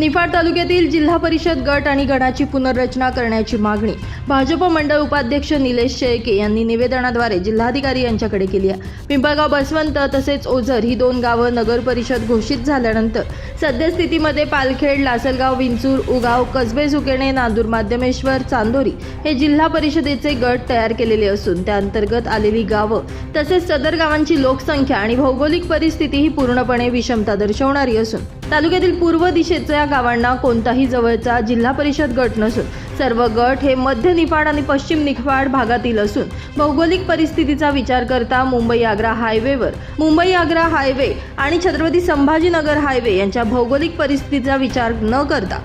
निफाड तालुक्यातील जिल्हा परिषद गट आणि गणाची पुनर्रचना करण्याची मागणी भाजप मंडळ उपाध्यक्ष निलेश शेळके यांनी निवेदनाद्वारे जिल्हाधिकारी यांच्याकडे केली आहे. पिंपळगाव बसवंत तसेच ओझर ही दोन गावं नगर परिषद घोषित झाल्यानंतर सद्यस्थितीमध्ये पालखेड लासलगाव विंचूर उगाव कसबे सुकेणे नांदूर माध्यमेश्वर चांदोरी हे जिल्हा परिषदेचे गट तयार केलेले असून त्याअंतर्गत आलेली गावं तसेच सदर गावांची लोकसंख्या आणि भौगोलिक परिस्थिती ही पूर्णपणे विषमता दर्शवणारी असून तालुक्यातील पूर्व दिशेच्या गावांना कोणताही जवळचा जिल्हा परिषद गट नसून सर्व गट हे मध्य निफाड आणि पश्चिम निफाड भागातील असून भौगोलिक परिस्थितीचा विचार करता मुंबई आग्रा हायवेवर मुंबई आग्रा हायवे आणि छत्रपती संभाजीनगर हायवे यांच्या भौगोलिक परिस्थितीचा विचार न करता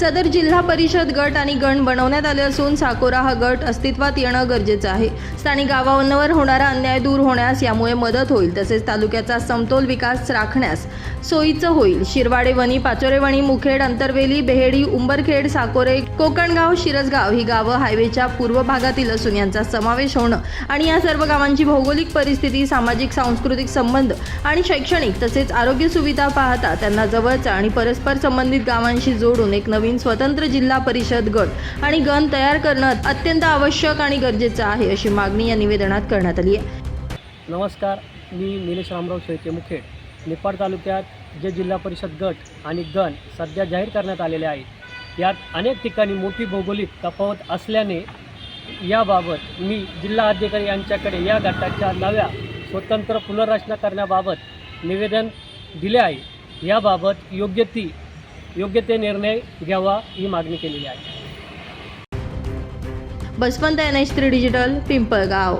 सदर जिल्हा परिषद गट आणि गण बनवण्यात आले असून साकोरा हा गट अस्तित्वात येणं गरजेचं आहे. स्थानिक गावांवर होणारा अन्याय दूर होण्यास यामुळे मदत होईल तसेच तालुक्याचा समतोल विकास राखण्यास सोयीचं होईल. शिरवाडे वणी पाचोरेवणी मुखेड अंतरवेली बेहेडी उंबरखेड साकोरे कोकणगाव शिरसगाव ही गावं हायवेच्या पूर्व भागातील असून यांचा समावेश होणं आणि या सर्व गावांची भौगोलिक परिस्थिती सामाजिक सांस्कृतिक संबंध आणि शैक्षणिक तसेच आरोग्य सुविधा पाहता त्यांना जवळचा आणि परस्पर संबंधित गावांशी जोडून एक नवीन स्वतंत्र जिल्हा परिषद गट आणि गण तयार करणं अत्यंत आवश्यक आणि गरजेचं आहे अशी मागणी या निवेदनात करण्यात आली आहे. नमस्कार मी निलेश रामराव शेळके मुखेड. निपाड तालुक्यात जे जिल्हा परिषद गट आणि गण सध्या जाहीर करण्यात आलेले आहेत यात अनेक ठिकाणी मोठी भौगोलिक तफावत असल्याने याबाबत मी जिल्हा अधिकारी यांच्याकडे या गटाच्या नव्या स्वतंत्र पुनर्रचना करण्याबाबत निवेदन दिले आहे. याबाबत योग्य ती योग्य ते निर्णय घ्यावा ही मागणी केलेली आहे. Baswant N H three digital Pimpalgaon.